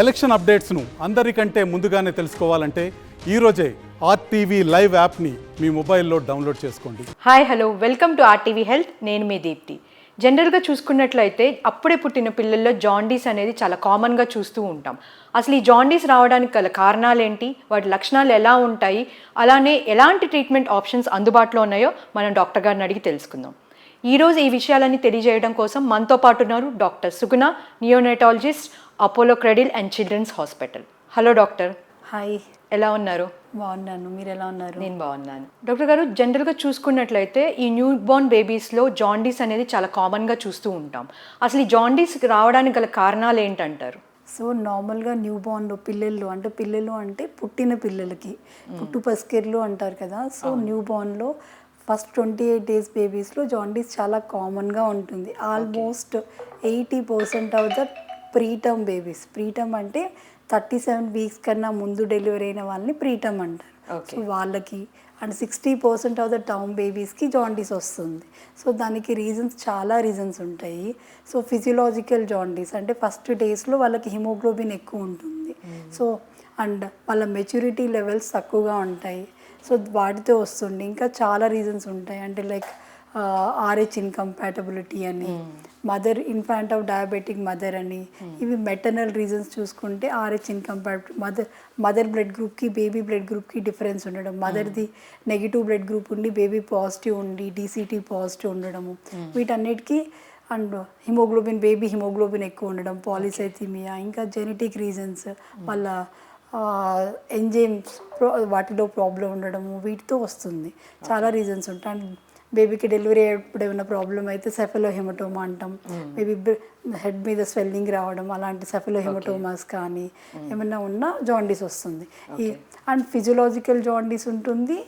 Election అప్డేట్స్ను అందరికంటే ముందుగానే తెలుసుకోవాలంటే ఈరోజే ఆర్టీవీ లైవ్ యాప్ని మీ మొబైల్లో డౌన్లోడ్ చేసుకోండి. Hi hello. Welcome to RTV health. నేను మీ దీప్తి. జనరల్గా చూసుకున్నట్లయితే అప్పుడే పుట్టిన పిల్లల్లో జాండీస్ అనేది చాలా కామన్గా చూస్తూ ఉంటాం. అసలు ఈ జాండీస్ రావడానికి గల కారణాలు ఏంటి వాటి లక్షణాలు ఎలా ఉంటాయి? అలానే ఎలాంటి ట్రీట్మెంట్ ఆప్షన్స్ అందుబాటులో ఉన్నాయో మనం డాక్టర్ గారిని అడిగి తెలుసుకుందాం. ఈరోజు ఈ విషయాలన్నీ తెలియజేయడం కోసం మనతో పాటు ఉన్నారు doctor Suguna neonatologist Apollo Cradle and children's hospital hello doctor hi ఎలా ఉన్నారు? బాగున్నాను. మీరు ఎలా ఉన్నారు? నేను బాగున్నాను. డాక్టర్ గారు జనరల్గా చూసుకున్నట్లయితే ఈ న్యూ బోర్న్ బేబీస్లో జాండీస్ అనేది చాలా కామన్గా చూస్తూ ఉంటాం. అసలు ఈ జాండీస్ రావడానికి గల కారణాలు ఏంటంటారు? సో నార్మల్గా న్యూ బోర్న్లో పిల్లలు అంటే పిల్లలు అంటే పుట్టిన పిల్లలకి పుట్టు పసికెర్లు అంటారు కదా. సో న్యూ బోర్న్లో ఫస్ట్ ట్వంటీ ఎయిట్ డేస్ బేబీస్లో జాండీస్ చాలా కామన్గా ఉంటుంది. Almost eighty percent of the preterm babies. Preterm అంటే థర్టీ సెవెన్ వీక్స్ కన్నా ముందు డెలివరీ అయిన వాళ్ళని ప్రీటర్మ్ అంటారు. సో వాళ్ళకి and sixty percent of the term బేబీస్కి jaundice వస్తుంది. సో దానికి రీజన్స్ చాలా రీజన్స్ ఉంటాయి. సో ఫిజియలాజికల్ జాండీస్ అంటే ఫస్ట్ డేస్లో వాళ్ళకి హిమోగ్లోబిన్ ఎక్కువ ఉంటుంది. సో అండ్ వాళ్ళ మెచ్యూరిటీ లెవెల్స్ తక్కువగా ఉంటాయి. సో వాటితో వస్తుంది. ఇంకా చాలా రీజన్స్ ఉంటాయి. అంటే లైక్ ఆర్హెచ్ ఇన్కంపాటబిలిటీ అని mother infant of diabetic mother అని. ఇవి మెటర్నల్ రీజన్స్ చూసుకుంటే Rh incompatibility mother mother blood గ్రూప్కి బేబీ బ్లడ్ గ్రూప్కి డిఫరెన్స్ ఉండడం. మదర్ది నెగిటివ్ బ్లడ్ గ్రూప్ ఉండి బేబీ పాజిటివ్ ఉండి డీసీటీ పాజిటివ్ ఉండడము. వీటన్నిటికీ అండ్ హిమోగ్లోబిన్ బేబీ హిమోగ్లోబిన్ ఎక్కువ ఉండడం. పాలిసైథిమియా ఇంకా జెనెటిక్ రీజన్స్ వాళ్ళ ఎంజైమ్స్ వాటిలో ప్రాబ్లం ఉండడము వీటితో వస్తుంది. చాలా రీజన్స్ ఉంటాయి. అండ్ బేబీకి డెలివరీ అయ్యేప్పుడు ఏమైనా ప్రాబ్లం అయితే సెఫెలో హెమటోమా అంటాం బేబీ హెడ్ మీద స్వెల్లింగ్ రావడం అలాంటి సెఫెలో హెమటోమాస్ కానీ ఏమైనా ఉన్నా జాండీస్ వస్తుంది. ఈ అండ్ ఫిజియలాజికల్ జాండీస్ ఉంటుంది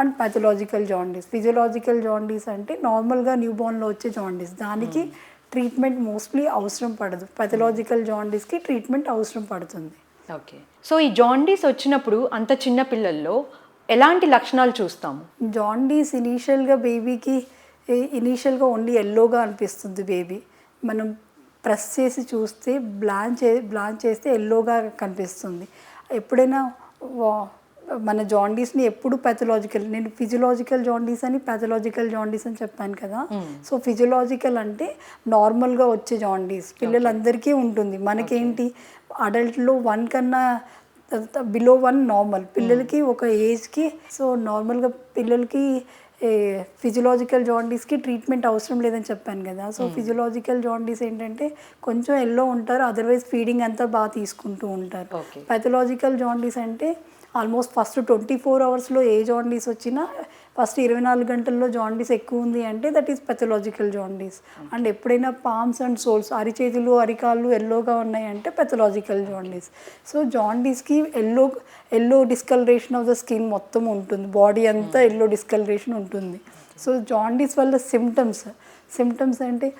and pathological jaundice. Physiological jaundice అంటే నార్మల్గా న్యూ బోర్న్లో వచ్చే జాండీస్. దానికి ట్రీట్మెంట్ మోస్ట్లీ అవసరం పడదు. పాథలాజికల్ జాండీస్కి ట్రీట్మెంట్ అవసరం పడుతుంది. ఓకే సో ఈ జాండీస్ వచ్చినప్పుడు అంత చిన్న పిల్లల్లో ఎలాంటి లక్షణాలు చూస్తాము? జాండీస్ ఇనీషియల్గా బేబీకి ఇనీషియల్గా ఓన్లీ ఎల్లోగా అనిపిస్తుంది బేబీ మనం ప్రెస్ చేసి చూస్తే బ్లాన్ చే బ్లాన్ చేస్తే ఎల్లోగా కనిపిస్తుంది. ఎప్పుడైనా వా- మన జాండీస్ని ఎప్పుడు పాథలాజికల్ నేను ఫిజియలాజికల్ జాండీస్ అని పాథలాజికల్ జాండీస్ అని చెప్పాను కదా. సో ఫిజియలాజికల్ అంటే నార్మల్గా వచ్చే జాండీస్ పిల్లలందరికీ ఉంటుంది. మనకేంటి? అడల్ట్లో వన్ కన్నా బిలో వన్ నార్మల్ పిల్లలకి ఒక ఏజ్కి సో నార్మల్గా పిల్లలకి ఫిజియలాజికల్ జాండీస్కి ట్రీట్మెంట్ అవసరం లేదని చెప్పాను కదా. సో ఫిజియలాజికల్ జాండీస్ ఏంటంటే కొంచెం ఎల్లో ఉంటారు అదర్వైజ్ ఫీడింగ్ అంతా బాగా తీసుకుంటూ ఉంటారు. పాథలాజికల్ జాండీస్ అంటే ఆల్మోస్ట్ ఫస్ట్ ట్వంటీ ఫోర్ అవర్స్లో ఏ జాండీస్ వచ్చినా ఫస్ట్ ఇరవై నాలుగు గంటల్లో జాండీస్ ఎక్కువ ఉంది అంటే that is pathological jaundice and ఎప్పుడైనా పామ్స్ అండ్ సోల్స్ అరిచేతులు అరికాళ్ళు ఎల్లోగా ఉన్నాయంటే pathological jaundice so జాండీస్కి yellow yellow discolouration of the skin మొత్తం ఉంటుంది. బాడీ అంతా ఎల్లో డిస్కలరేషన్ ఉంటుంది. సో జాండీస్ వల్ల సిమ్టమ్స్ సిమ్టమ్స్ అంటే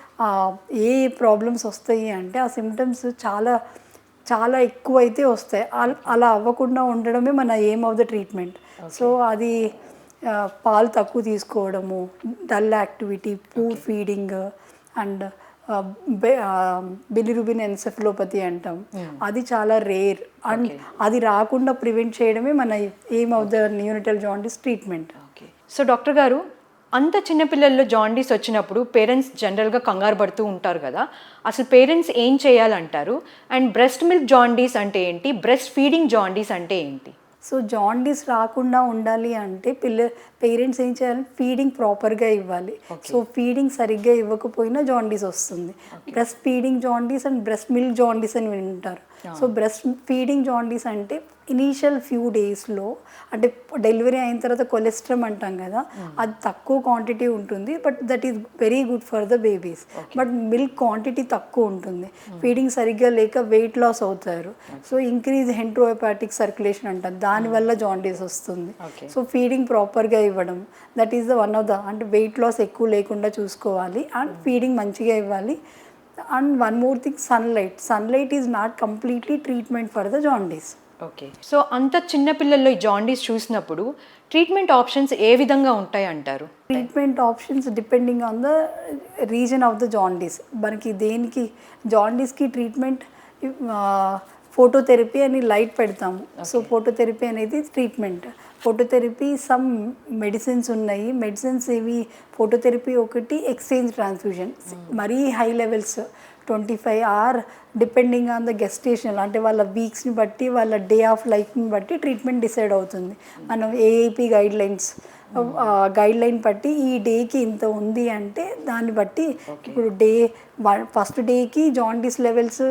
ఏ ప్రాబ్లమ్స్ వస్తాయి అంటే ఆ సిమ్టమ్స్ చాలా చాలా ఎక్కువ అయితే వస్తాయి. అల్- అలా అవ్వకుండా ఉండడమే మన aim of the treatment so అది పాలు తక్కువ తీసుకోవడము dull activity poor feeding and bilirubin encephalopathy అంటాం. అది చాలా రేర్. అండ్ అది రాకుండా ప్రివెంట్ చేయడమే మన aim of the neonatal jaundice treatment. Okay. So doctor గారు అంత చిన్న పిల్లల్లో జాండీస్ వచ్చినప్పుడు పేరెంట్స్ జనరల్గా కంగారు పడుతూ ఉంటారు కదా. అసలు పేరెంట్స్ ఏం చేయాలంటారు? అండ్ బ్రెస్ట్ మిల్క్ జాండీస్ అంటే ఏంటి? బ్రెస్ట్ ఫీడింగ్ జాండీస్ అంటే ఏంటి? సో జాండీస్ రాకుండా ఉండాలి అంటే పిల్ల పేరెంట్స్ ఏం చేయాలి? ఫీడింగ్ ప్రాపర్గా ఇవ్వాలి. సో ఫీడింగ్ సరిగ్గా ఇవ్వకపోయినా జాండీస్ వస్తుంది. Breast feeding jaundice and breast milk jaundice అని వింటారు. సో బ్రెస్ట్ ఫీడింగ్ జాండీస్ అంటే ఇనీషియల్ ఫ్యూ డేస్లో అంటే డెలివరీ అయిన తర్వాత కొలెస్ట్రమ్ అంటాం కదా అది తక్కువ క్వాంటిటీ ఉంటుంది. But that is very good for the babies. But milk quantity తక్కువ ఉంటుంది. ఫీడింగ్ సరిగ్గా లేక వెయిట్ లాస్ అవుతారు. సో ఇంక్రీజ్ హెంట్రోపాటిక్ సర్క్యులేషన్ అంటారు దానివల్ల జాండీస్ వస్తుంది. సో ఫీడింగ్ ప్రాపర్గా ఇవ్వడం that is the one of the అంటే వెయిట్ లాస్ ఎక్కువ లేకుండా చూసుకోవాలి. అండ్ ఫీడింగ్ మంచిగా ఇవ్వాలి. And one more thing sunlight. Sunlight is not completely treatment for the jaundice. Okay so అంత చిన్న పిల్లల్లో ఈ జాండీస్ చూసినప్పుడు ట్రీట్మెంట్ ఆప్షన్స్ ఏ విధంగా ఉంటాయి అంటారు treatment options depending on the reason of the jaundice మనకి దేనికి జాండీస్కి ట్రీట్మెంట్ ఫోటోథెరపీ అని లైట్ పెడతాము. సో ఫోటోథెరపీ అనేది ట్రీట్మెంట్. ఫోటోథెరపీ సమ్ మెడిసిన్స్ ఉన్నాయి. మెడిసిన్స్ ఇవి ఫోటోథెరపీ ఒకటి ఎక్స్చేంజ్ ట్రాన్స్ఫ్యూజన్ మరీ high levels twenty five or depending on the gestation. అంటే వాళ్ళ వీక్స్ని బట్టి వాళ్ళ డే ఆఫ్ లైఫ్ని బట్టి ట్రీట్మెంట్ డిసైడ్ అవుతుంది. మనం AIP guidelines guideline బట్టి ఈ డేకి ఇంత ఉంది అంటే దాన్ని బట్టి ఇప్పుడు డే ఫస్ట్ డేకి జాండీస్ లెవెల్స్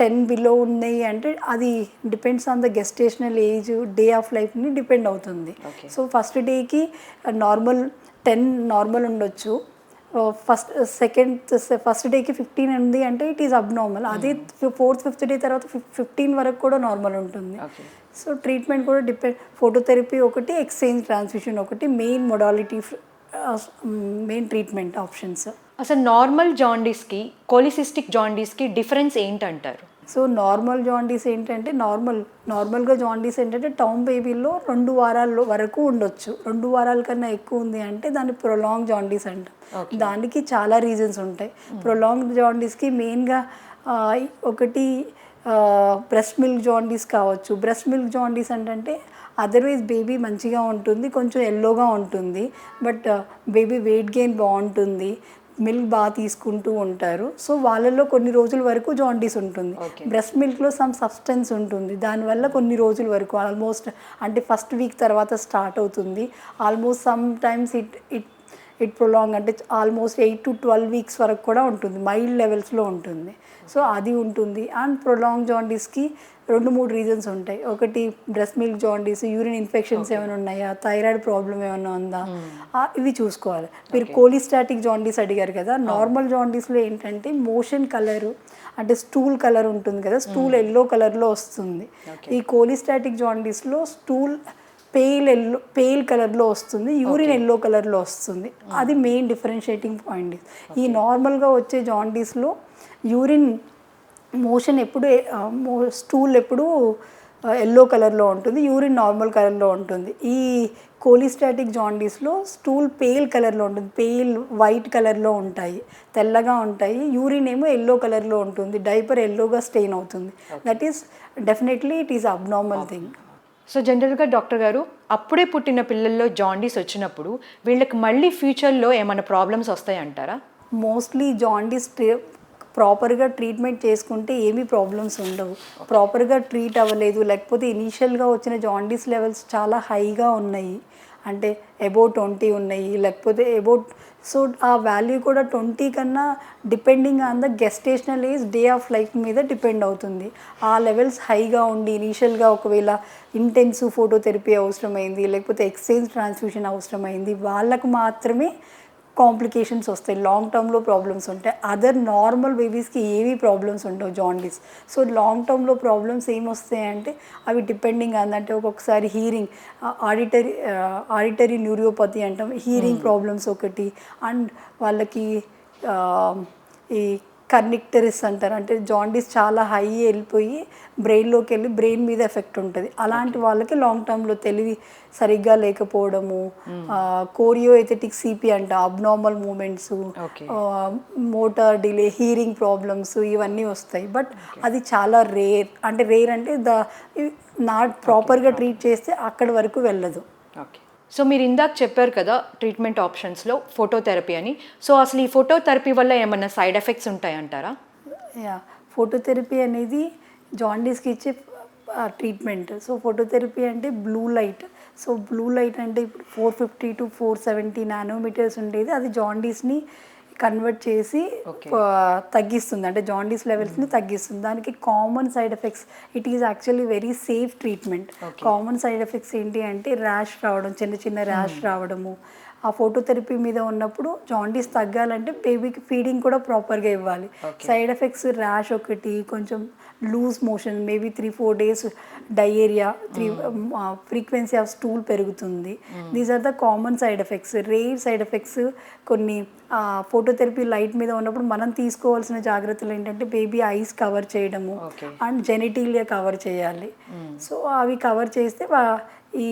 టెన్ బిలో ఉన్నాయి అంటే అది depends on the gestational age day of లైఫ్ని డిపెండ్ అవుతుంది. సో ఫస్ట్ డేకి నార్మల్ టెన్ నార్మల్ ఉండొచ్చు. ఫస్ట్ సెకండ్ ఫస్ట్ డేకి ఫిఫ్టీన్ ఉంది అంటే ఇట్ ఈస్ అబ్నార్మల్ అదే ఫోర్త్ ఫిఫ్త్ డే తర్వాత ఫిఫ్టీన్ వరకు కూడా నార్మల్ ఉంటుంది. సో ట్రీట్మెంట్ కూడా డిపెండ్ ఫోటోథెరపీ ఒకటి ఎక్స్చేంజ్ ట్రాన్స్ఫ్యూషన్ ఒకటి main modality main treatment options అసలు నార్మల్ జాండీస్కి కోలిసిస్టిక్ జాండీస్కి డిఫరెన్స్ ఏంటంటారు? సో నార్మల్ జాండీస్ ఏంటంటే నార్మల్ నార్మల్గా జాండీస్ ఏంటంటే టౌన్ బేబీలో రెండు వారాల్లో వరకు ఉండొచ్చు. రెండు వారాల కన్నా ఎక్కువ ఉంది అంటే దాన్ని ప్రొలాంగ్ జాండీస్ అంటాం. దానికి చాలా రీజన్స్ ఉంటాయి. ప్రొలాంగ్ జాండీస్కి మెయిన్గా ఒకటి బ్రెస్ట్ మిల్క్ జాండీస్ కావచ్చు. బ్రెస్ట్ మిల్క్ జాండీస్ అంటే అదర్వైజ్ బేబీ మంచిగా ఉంటుంది కొంచెం ఎల్లోగా ఉంటుంది బట్ బేబీ వెయిట్ గెయిన్ బాగుంటుంది. మిల్క్ బాగా తీసుకుంటూ ఉంటారు. సో వాళ్ళలో కొన్ని రోజుల వరకు జాండీస్ ఉంటుంది. బ్రెస్ట్ మిల్క్లో సమ్ సబ్స్టెన్స్ ఉంటుంది. దానివల్ల కొన్ని రోజుల వరకు ఆల్మోస్ట్ అంటే ఫస్ట్ వీక్ తర్వాత స్టార్ట్ అవుతుంది. Almost some times it it it prolong అంటే almost eight to twelve weeks వరకు కూడా ఉంటుంది మైల్డ్ లెవెల్స్లో ఉంటుంది. సో అది ఉంటుంది. అండ్ ప్రొలాంగ్ జాండీస్కి రెండు మూడు రీజన్స్ ఉంటాయి. ఒకటి breast milk jaundice urine infections ఏమైనా ఉన్నాయా? థైరాయిడ్ ప్రాబ్లం ఏమైనా ఉందా? ఇవి చూసుకోవాలి. మీరు కోలిస్టాటిక్ జాండీస్ అడిగారు కదా నార్మల్ జాండీస్లో ఏంటంటే మోషన్ కలరు అంటే స్టూల్ కలర్ ఉంటుంది కదా స్టూల్ ఎల్లో కలర్లో వస్తుంది. ఈ కోలిస్టాటిక్ జాండీస్లో స్టూల్ పేల్ ఎల్లో పేల్ కలర్లో వస్తుంది యూరిన్ ఎల్లో కలర్లో వస్తుంది. అది మెయిన్ డిఫరెన్షియేటింగ్ పాయింట్ ఈ నార్మల్గా వచ్చే జాండీస్లో యూరిన్ మోషన్ ఎప్పుడు స్టూల్ ఎప్పుడు ఎల్లో కలర్లో ఉంటుంది యూరిన్ నార్మల్ కలర్లో ఉంటుంది. ఈ కోలిస్టాటిక్ జాండీస్లో స్టూల్ పేల్ కలర్లో ఉంటుంది పేల్ వైట్ కలర్లో ఉంటాయి తెల్లగా ఉంటాయి యూరిన్ ఏమో ఎల్లో కలర్లో ఉంటుంది డైపర్ ఎల్లోగా స్టెయిన్ అవుతుంది. That is definitely it is abnormal thing so జనరల్గా డాక్టర్ గారు అప్పుడే పుట్టిన పిల్లల్లో జాండీస్ వచ్చినప్పుడు వీళ్ళకి మళ్ళీ ఫ్యూచర్లో ఏమైనా ప్రాబ్లమ్స్ వస్తాయంటారా? మోస్ట్లీ జాండీస్ ప్రాపర్గా ట్రీట్మెంట్ చేసుకుంటే ఏమీ ప్రాబ్లమ్స్ ఉండవు. ప్రాపర్గా ట్రీట్ అవ్వలేదు లేకపోతే ఇనీషియల్గా వచ్చిన జాండీస్ లెవెల్స్ చాలా హైగా ఉన్నాయి. అంటే అబౌట్ ట్వంటీ ఉన్నాయి లేకపోతే అబౌట్ సో ఆ వాల్యూ కూడా ట్వంటీ కన్నా depending on the gestational age day of life మీద డిపెండ్ అవుతుంది. ఆ లెవెల్స్ హైగా ఉండి ఇనీషియల్గా ఒకవేళ ఇంటెన్సివ్ ఫోటోథెరపీ అవసరమైంది లేకపోతే ఎక్స్చేంజ్ ట్రాన్స్ఫ్యూషన్ అవసరమైంది వాళ్ళకు మాత్రమే కాంప్లికేషన్స్ వస్తాయి లాంగ్ టర్మ్లో ప్రాబ్లమ్స్ ఉంటాయి. అదర్ నార్మల్ బేబీస్కి ఏవి ప్రాబ్లమ్స్ ఉండవు జాండీస్ సో లాంగ్ టర్మ్లో ప్రాబ్లమ్స్ ఏమొస్తాయంటే అవి డిపెండింగ్ అంటే ఒక్కొక్కసారి హీరింగ్ ఆడిటరీ ఆడిటరీ న్యూరియోపతి అంటాం. హీరింగ్ ప్రాబ్లమ్స్ ఒకటి అండ్ వాళ్ళకి ఈ కర్నిక్టరిస్ అంటారు. అంటే జాండీస్ చాలా హై వెళ్ళిపోయి బ్రెయిన్లోకి వెళ్ళి బ్రెయిన్ మీద ఎఫెక్ట్ ఉంటుంది. అలాంటి వాళ్ళకి లాంగ్ టర్మ్లో తెలివి సరిగ్గా లేకపోవడము కోరియో ఎథెటిక్ సిపి అంట abnormal movements. Motor delay hearing problems ఇవన్నీ వస్తాయి. బట్ అది చాలా రేర్ అంటే రేర్ అంటే ద నాట్ ప్రాపర్గా ట్రీట్ చేస్తే అక్కడి వరకు వెళ్ళదు. ఓకే సో మీరు ఇందాక చెప్పారు కదా ట్రీట్మెంట్ ఆప్షన్స్లో ఫోటోథెరపీ అని. సో అసలు ఈ ఫోటోథెరపీ వల్ల ఏమైనా సైడ్ ఎఫెక్ట్స్ ఉంటాయంటారా? యా ఫోటోథెరపీ అనేది జాండీస్కి ఇచ్చే ట్రీట్మెంట్ సో ఫోటోథెరపీ అంటే blue light so blue light అంటే ఇప్పుడు four fifty to four seventy nanometers ఉండేది. అది జాండీస్ని కన్వర్ట్ చేసి తగ్గిస్తుంది. అంటే జాండీస్ లెవెల్స్ని తగ్గిస్తుంది. దానికి common side effects it is actually very safe treatment common side effects ఏంటి అంటే ర్యాష్ రావడం చిన్న చిన్న ర్యాష్ రావడము ఆ ఫోటోథెరపీ మీద ఉన్నప్పుడు జాండీస్ తగ్గాలంటే బేబీకి ఫీడింగ్ కూడా ప్రాపర్గా ఇవ్వాలి. సైడ్ ఎఫెక్ట్స్ ర్యాష్ ఒకటి కొంచెం loose motion maybe three four days diarrhoea three frequency of stool పెరుగుతుంది. These are the common side effects rare side effects కొన్ని ఫోటోథెరపీ లైట్ మీద ఉన్నప్పుడు మనం తీసుకోవాల్సిన జాగ్రత్తలు ఏంటంటే బేబీ ఐస్ కవర్ చేయడము అండ్ జెనిటీలియా కవర్ చేయాలి. సో అవి కవర్ చేస్తే ఈ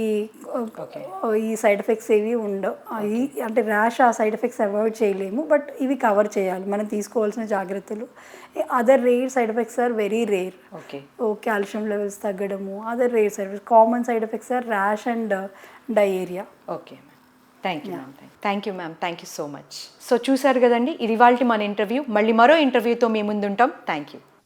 ఈ సైడ్ ఎఫెక్ట్స్ ఏవి ఉండవు. అంటే ర్యాష్ ఆ సైడ్ ఎఫెక్ట్స్ అవాయిడ్ చేయలేము బట్ ఇవి కవర్ చేయాలి. మనం తీసుకోవాల్సిన జాగ్రత్తలు. Other rare side effects are very rare okay oh calcium levels తగ్గడము other rare side effects common side effects are rash and diarrhoea okay thank you ma'am thank you ma'am thank you so much so చూసారు కదండి ఇది వాళ్ళ మన interview మళ్ళీ మరో ఇంటర్వ్యూతో మీ ముందుంటాం. Thank you